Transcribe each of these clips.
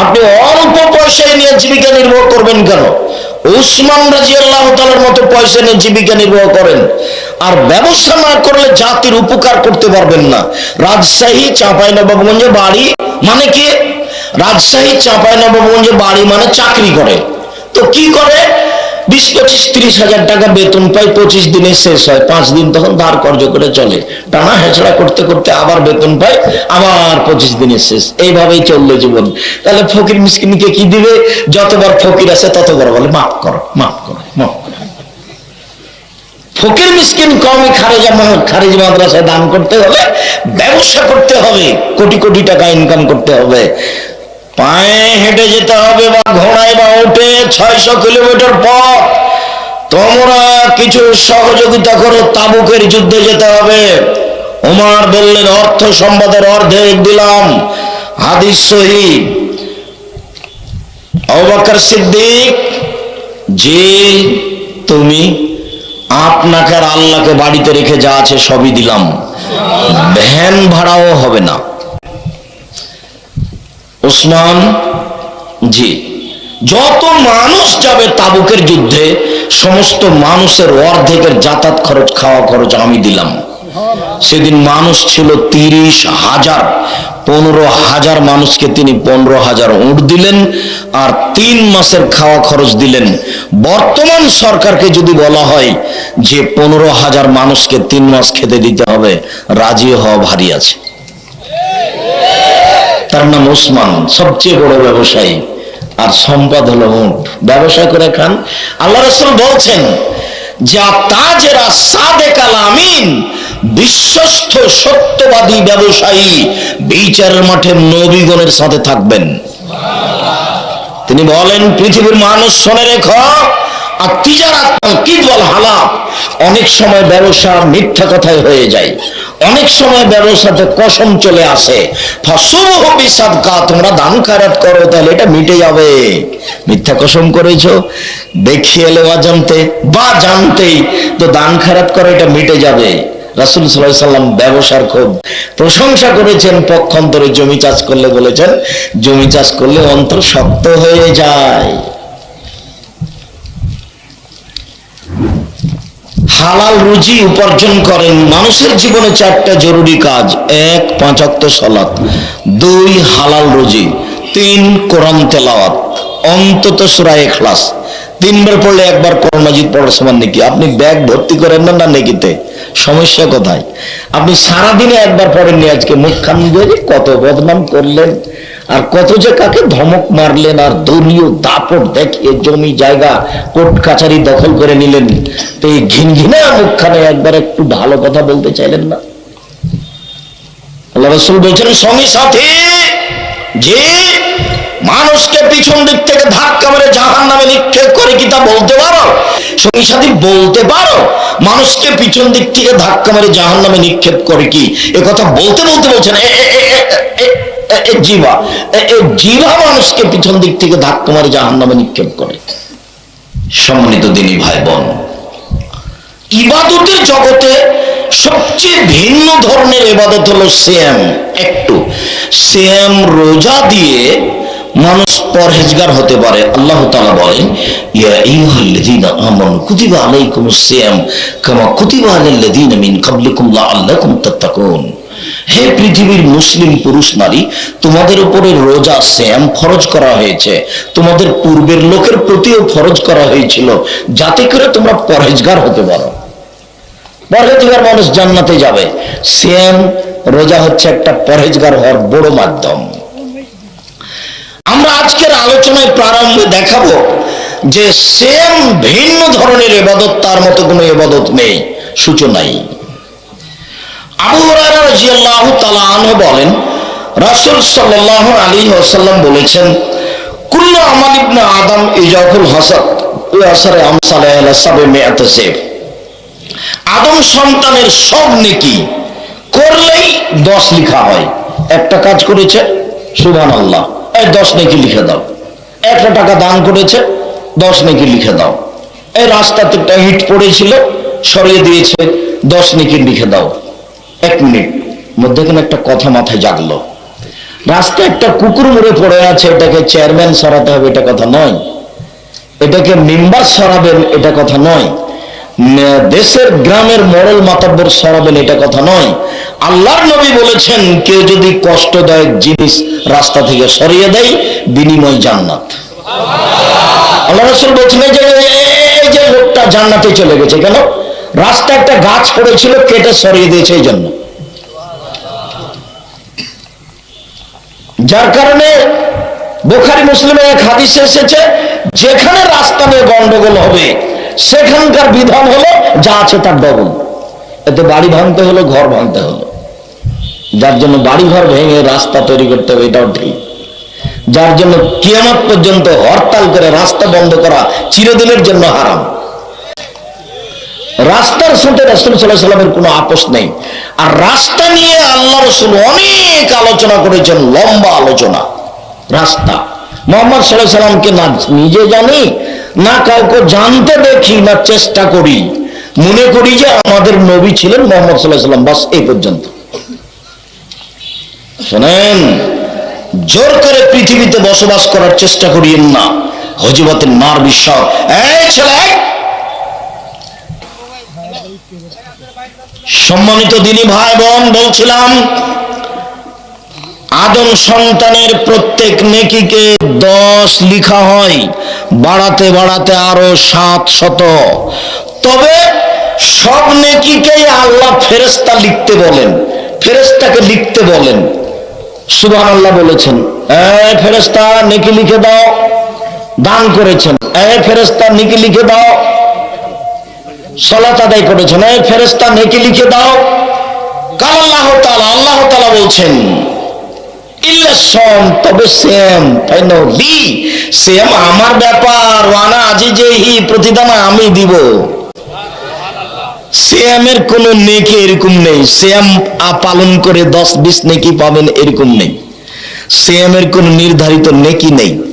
আপনি অল্প পয়সায় নিয়ে জীবিকা নির্বাহ করবেন কেন? উসমান রাজি আল্লাহ তালার মতো পয়সা নিয়ে জীবিকা নির্বাহ করেন। আর ব্যবসা না করলে জাতির উপকার করতে পারবেন না। রাজশাহী চাঁপাই নবাবগঞ্জে বাড়ি মানে কি? রাজশাহী চাঁপাই নবাবগঞ্জে বাড়ি মানে চাকরি করে। তো কি করে? বিশ, পঁচিশ, তিরিশ হাজার টাকা বেতন পাই পঁচিশ দিনে শেষ হয়, পাঁচ দিন তখন ধার কর্য করে চলে। টানা হেঁচড়া করতে করতে আবার বেতন পাই আবার পঁচিশ দিনে শেষ। এইভাবেই চলল জীবন। তাহলে ফকির মিসকিনকে কি দিবে? যতবার ফকির আছে ততবার বলে, মাফ করো মাফ করো মাফ করো। ফকির মিসকিন কমই খারেজা খারিজ মাদ্রাসায় দান করতে হবে, ব্যবসা করতে হবে, কোটি কোটি টাকা ইনকাম করতে হবে। পায়ে হেঁটে যেতে হবে বা ঘোড়ায় বা উঠে ছয়শো কিলোমিটার পথ। তোমরা কিছু সহযোগিতা করো তাবুকের যুদ্ধে যেতে হবে। ওমার বললেন, অর্থ সম্বাদের অর্ধেক দিলাম। হাদিস সহি। অবাকার সিদ্দিক, যে তুমি আপনাকে আর আল্লাহকে বাড়িতে রেখে যা আছে সবই দিলাম। ভ্যান ভাড়াও হবে না। ওসমান, জি। যত মানুষ যাবে তাবুকের যুদ্ধে, সমস্ত মানুষের অর্ধেকের যাতায়াত খরচ, খাওয়া খরচ আমি দিলাম। সেদিন মানুষ ছিল তিরিশ হাজার। পনেরো হাজার মানুষকে তিনি পনেরো হাজার উঁট দিলেন আর তিন মাসের খাওয়া খরচ দিলেন। বর্তমান সরকারকে যদি বলা হয় যে পনেরো হাজার মানুষকে তিন মাস খেতে দিতে হবে, রাজি হওয়া ভারী আছে। তার নাম ওসমান, সবচেয়ে বড় ব্যবসায়ী। আর সম্পদ হলো উঠ ব্যবসা করে খান। আল্লাহ রসুল বলছেন, যা তাজেরা বিশ্বস্ত সত্যবাদী ব্যবসায়ী বিচারের মাঠে নবীগণের সাথে থাকবেন। তিনি বলেন, পৃথিবীর মানুষ শোনে রেখো, আর তিজারাত, কিদওয়াল হালাপ অনেক সময় ব্যবসা মিথ্যা কথায় হয়ে যায়। অনেক সময় ব্যবসাতে কসম চলে আসে। তোমরা দান খারাপ করো, তাহলে এটা মিটে যাবে। মিথ্যা কসম করেছ? দেখিয়ে এলে অজান্তে বা জানতেই তো দান খারাপ করো এটা মিটে যাবে। রাসুল সাল্লাম ব্যবসার খুব প্রশংসা করেছেন, পক্ষান্তরে জমি চাষ করলে বলেছেন, জমি চাষ করলে অন্তর শক্ত হয়ে যায়। হালাল রুজি উপার্জন করেন। মানুষের জীবনে চারটা জরুরি কাজ। এক পাঁচাত্ত সলাৎ দুই, হালাল রুজি। তিন, কোরআন তেলাওয়াত। অন্তত সুরায় এখলাস তিনবার পড়লে একবার কোরআন মাজিদ পড়ার সমান নাকি? আপনি ব্যাগ ভর্তি করেন না না নেকিতে? সমস্যা কোথায়? আপনি সারাদিনে একবার পড়েননি আজকে? মুখখান দিয়ে কত বদনাম করলেন। আর কত যে কাকে ধমক মারলেন আর দলীয় দাপট দেখিয়ে জমি জায়গা, কোর্ট কাছারি দখল করে নিলেন। তো এই ঘিন ঘিনা মুখখানে একবার একটু ভালো কথা বলতে চাইলেন না? রসুল বলছেন সঙ্গী সাথে, যে মানুষকে পিছন দিক থেকে ধাক্কা মেরে জাহান নামে নিক্ষেপ করে কি তা বলতে পারো? সঙ্গী সাথী, বলতে পারো? মানুষকে পিছন দিক থেকে ধাক্কা মেরে জাহান নামে নিক্ষেপ করে কি? কথা বলতে বলতে বলছেন এ জিভা মানুষকে পিছন দিক থেকে ধাক্কা মারে জাহান নামে নিক্ষেপ করে। সম্মানিত দিনী ভাই বোন ইবাদতের জগতে সবচেয়ে ভিন্ন ধরনের ইবাদত হলো শ্যাম একটু। শ্যাম রোজা দিয়ে মানুষ পরহেজগার হতে পারে। আল্লাহ তাআলা বলেন, ইয়া আইয়ুহাল্লাযীনা আমানু কুতিবা আলাইকুমুস সিয়াম, কামা কুতিবা আলাল্লাযীনা মিন ক্বাবলিকুম লাআল্লাকুম তাত্তাকুন। হে পৃথিবীর মুসলিম পুরুষ নারী, তোমাদের উপরে রোজা, শ্যাম ফরজ করা হয়েছে। তোমাদের পূর্বের লোকের প্রতিও ফরজ করা হয়েছিল। যাতে করে তোমরা পরহেজগার হতে পারো। পরহেজগার মানুষ জান্নাতে যাবে। শ্যাম, রোজা হচ্ছে একটা পরহেজগার হওয়ার বড় মাধ্যম। আমরা আজকের আলোচনায় প্রারম্ভে দেখাবো যে সেম ভিন্ন ধরনের এবাদত, তার মতো কোনো এবাদত নেই সূচনাই আবু আনহু বলেন, রাসূল সাল্লাল্লাহু আলাইহি ওয়াসাল্লাম বলেছেন, কুল্লু আমাল ইবনে আদম ইজাফুল হাসাদ ইয়াসারে আমসালে আলা সাবে আদম সন্তানের সব নেকি করলেই দশ লিখা হয়। একটা কাজ করেছে সুবহান আল্লাহ এই দশ নেকি লিখে দাও। একটা টাকা দান করেছে, দশ নেকি লিখে দাও। এই রাস্তাতে একটা ইট পড়েছিল, সরিয়ে দিয়েছে, দশ নেকি লিখে দাও। এক মিনিট মধ্যেখানে একটা কথা মাথায় জাগলো। রাস্তায় একটা কুকুর মরে পড়ে আছে, এটাকে চেয়ারম্যান সরাতে হবে, এটা কথা নয়। এটাকে মেম্বার সরাবেন, এটা কথা নয়। দেশের গ্রামের মরল মাতাব্বর সরাবেন, এটা কথা নয়। আল্লাহর নবী বলেছেন, কেউ যদি কষ্টদায়ক জিনিস রাস্তা থেকে সরিয়ে দেয়, বিনিময় জান্নাত। আল্লাহ রসুল বলছেন যে, এই যে লোকটা জান্নাতে চলে গেছে কেন? রাস্তা একটা গাছ পড়েছিল, কেটে সরিয়ে দিয়েছে এই জন্য। যার কারণে বোখারি মুসলিমের এক হাদিসে এসেছে, যেখানে রাস্তা নিয়ে গন্ডগোল হবে, সেখানকার বিধান হলো, যা আছে তার ডবল এতে বাড়ি ভাঙতে হলো, ঘর ভাঙতে হলো। যার জন্য বাড়ি ঘর ভেঙে রাস্তা তৈরি করতে হবে, এটাও ঠিক। যার জন্য কিয়ামত পর্যন্ত হরতাল করে রাস্তা বন্ধ করা চিরদিনের জন্য হারাম। রাস্তার সাথে রসুল সাল্লাহ সাল্লামের কোনো আপোষ নেই। আর রাস্তা নিয়ে আল্লাহ রসুল অনেক আলোচনা করেছেন, লম্বা আলোচনা। রাস্তা। মোহাম্মদ সাল্লাহ সাল্লামকে না নিজে জানি, না কাউকে জানতে দেখি, না চেষ্টা করি। মনে করি যে আমাদের নবী ছিলেন মোহাম্মদ সাল্লাহ সাল্লাম, বাস এই পর্যন্ত। শোনেন, জোর করে পৃথিবীতে বসবাস করার চেষ্টা করিয়েন না। হজিবতের নার বিশ্বাস এই ছেলে! সম্মানিত দিনী ভাই বোন, বলছিলাম, আদম সন্তানের প্রত্যেক নেকিকে দশ লিখা হয়, বাড়াতে বাড়াতে আরও সাত শত। তবে সব নেকিকেই আল্লাহ ফেরেস্তা লিখতে বলেন ফেরেস্তাকে লিখতে বলেন। সুবাহ আল্লাহ বলেছেন এ ফেরেস্তা নেকি লিখে দাও। দান করেছেন এ ফেরেস্তা নেকি লিখে দাও। সলাত আদায় করেছেন। এই ফেরেস্তা নেকি লিখে দাও। কাল আল্লাহ তালা আল্লাহ তাআলা বলছেন আমার ব্যাপার আজি প্রতিদান আমি দিব। কোন এরকম নেই। পালন করে দশ বিশ পাবেন এরকম নেই। কোন নির্ধারিত নেকি নেই।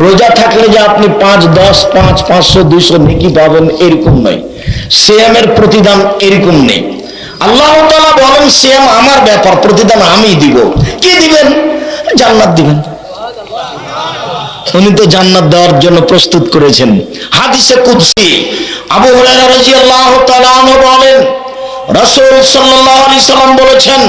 রোজা থাকলে যে আপনি পাঁচ, দশ, পাঁচ, পাঁচশো, দুইশো নেকি পাবেন, এরকম নয়। সিয়ামের প্রতিদান এরকম নেই। আল্লাহ তাআলা বলেন, সিয়াম আমার ব্যাপার, প্রতিদান আমি দিব। কি দিবেন? জান্নাত দিবেন। উনি তো জান্নাত দেওয়ার জন্য প্রস্তুত করেছেন। হাদিসে কুদসি। আবু হুরায়রা তাআলা বলেন, রাসূল সাল্লাল্লাহু আলাইহি সাল্লাম বলেছেন,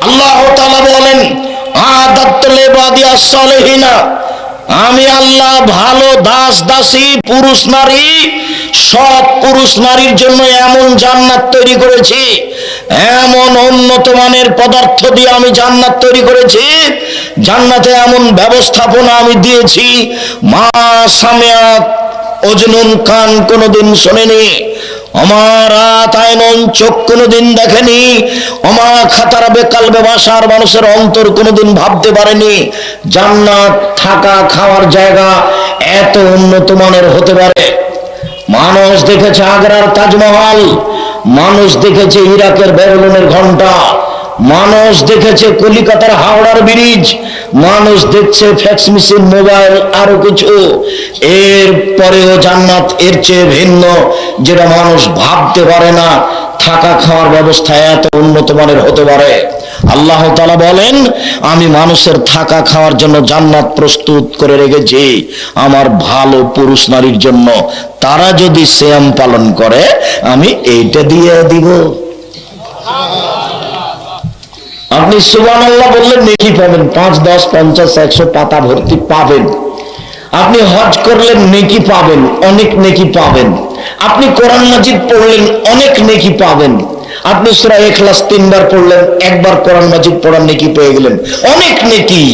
আল্লাহ তাআলা বলেন আদাত্তু লিবাদি আস-সালিহিনা। আমি আল্লাহ ভালো, দাস, দাসী, পুরুষ, নারী সব পুরুষ, নারীর জন্য এমন জান্নাত তৈরি করেছি, এমন উন্নত মানের পদার্থ দিয়ে আমি জান্নাত তৈরি করেছি, জান্নাতে এমন ব্যবস্থাপনা আমি দিয়েছি। মা সামিয়াত অজনুন কান কোনোদিন শোনেনি। আমার আতায়নন চোখ কোনোদিন দেখেনি অমা খাতার বেকাল বেবাসার মানুষের অন্তর কোনোদিন ভাবতে পারেনি, জান্নাত থাকা খাওয়ার জায়গা এত উন্নত মানের হতে পারে। মানুষ দেখেছে আগ্রার তাজমহল, মানুষ দেখেছে ইরাকের ব্যাবিলনের ঘণ্টা মানুষ দেখেছে কলিকাতার হাওড়ার ব্রিজ, মানুষ দেখছে ফ্যাক্স মেশিন, মোবাইল, আরও কিছু। এর পরেও জান্নাত এর চেয়ে ভিন্ন, যেটা মানুষ ভাবতে পারে না, থাকা খাওয়ার ব্যবস্থা এত উন্নত মানের হতে পারে। আল্লাহ তাআলা বলেন, আমি মানুষের থাকা খাওয়ার জন্য জান্নাত প্রস্তুত করে রেখেছি, আমার ভালো পুরুষ নারীর জন্য। তারা যদি শ্যাম পালন করে, আমি এইটা দিয়ে দিব। আপনি সুবান আল্লাহ বললেন, নেকি পাবেন? পাঁচ, দশ, পঞ্চাশ, একশো পাতা ভর্তি পাবেন। আপনি হজ করলেন, নেকি পাবেন, অনেক নেকি পাবেন। আপনি কোরআন মাজিদ পড়লেন, অনেক নেকি পাবেন। আপনি সুরা এখলাস তিনবার পড়লেন, একবার কোরআন মাজিদ পড়ার নেকি পেয়ে গেলেন। অনেক নেকি।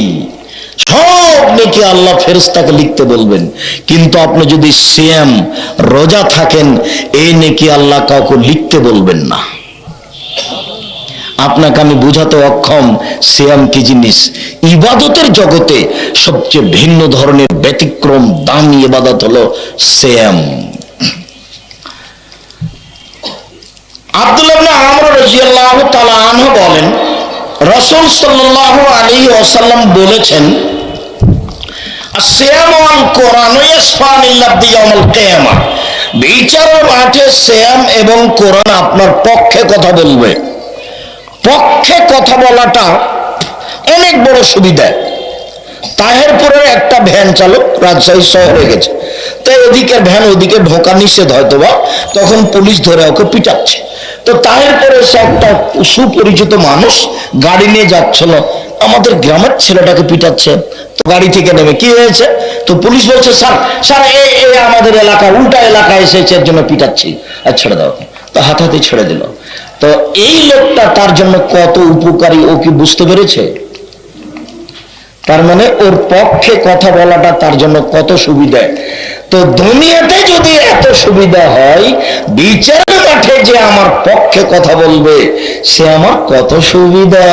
সব নেকি আল্লাহ ফেরেশতাকে লিখতে বলবেন। কিন্তু আপনি যদি সিয়াম, রোজা থাকেন, এই নেকি আল্লাহ কাউকে লিখতে বলবেন না। আপনাকে আমি বুঝাতে অক্ষম, সিয়াম কি জিনিস? ইবাদতের জগতে সবচেয়ে ভিন্ন ধরনের ব্যতিক্রম, দামি ইবাদত হলো আনহু বলেন, রাসূল ওয়াসাল্লাম বলেছেন বিচারের মাঠে সিয়াম এবং কোরআন আপনার পক্ষে কথা বলবে। পক্ষে কথা বলাটা অনেক বড় সুবিধা। তাহেরপুরের একটা ভ্যান চালক রাজশাহী শহরে গেছে। তাই ওদিকের ভ্যান ওদিকে ঢোকা নিষেধ হয়তো বা, তখন পুলিশ ধরে ওকে পিটাচ্ছে। তো তাহেরপুরে সে একটা সুপরিচিত মানুষ গাড়ি নিয়ে যাচ্ছিল, আমাদের গ্রামের ছেলেটাকে পিটাচ্ছে, তো গাড়ি থেকে নেমে কি হয়েছে? তো পুলিশ বলছে, স্যার স্যার, এ এ আমাদের এলাকা উল্টা এলাকায় এসেছে, এর জন্য পিটাচ্ছি। আর ছেড়ে দাও তো হাতাহাতি ছেড়ে দিল। তো এই লোকটা তার জন্য কত উপকারী ও কি বুঝতে পেরেছে? তার মানে ওর পক্ষে কথা বলাটা তার জন্য কত সুবিধা। তো দুনিয়াতে যদি এত সুবিধা হয় বিচার মাঠে যে আমার পক্ষে কথা বলবে, সে আমার কত সুবিধা?